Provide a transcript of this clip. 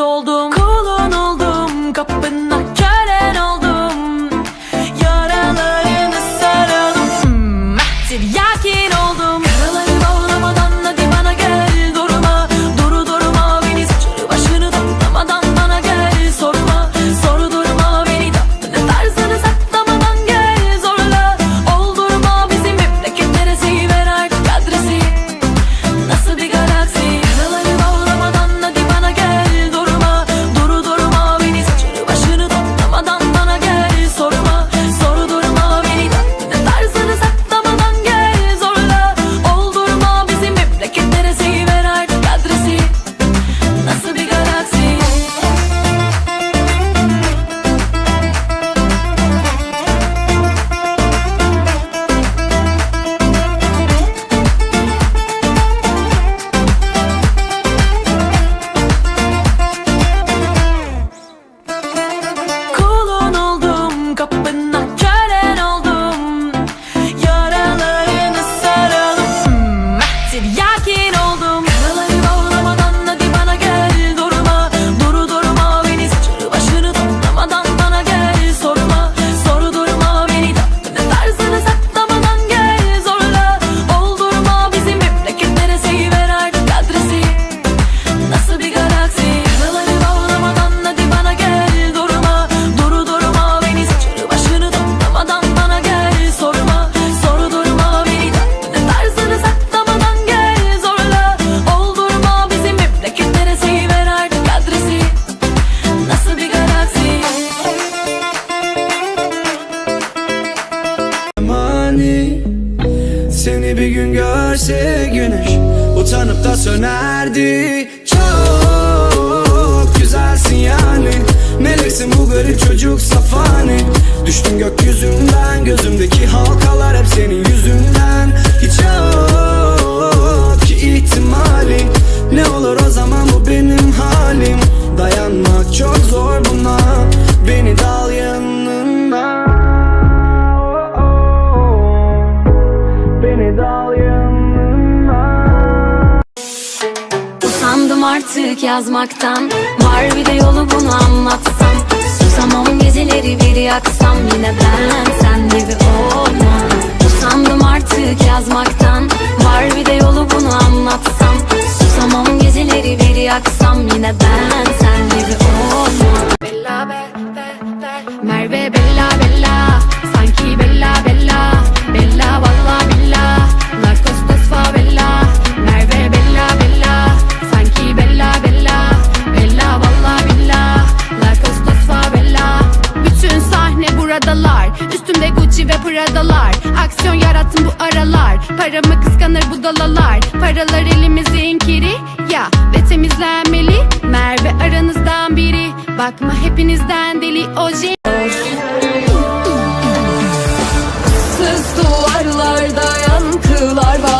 oldum bir gün görse güneş Utanıp da sönerdi. Çok güzelsin yani. Meleksin bu garip çocuk safani. artık yazmaktan. Var bir de yolu bunu anlatsam. Susamam geceleri bir yaksam. Yine ben sen gibi olmam. Usandım artık yazmaktan. Var bir de yolu bunu anlatsam. Susamam geceleri bir yaksam. Yine ben sen gibi olmam. Bella be, be, be. Merve bella bella. Üstümde Gucci ve Prada'lar. Aksiyon yarattım bu aralar. Paramı kıskanır bu dalalar. Paralar elimizin kiri. Ya Ve temizlenmeli. Merve aranızdan biri. Bakma hepinizden deli oje Sız duvarlarda yankılar var.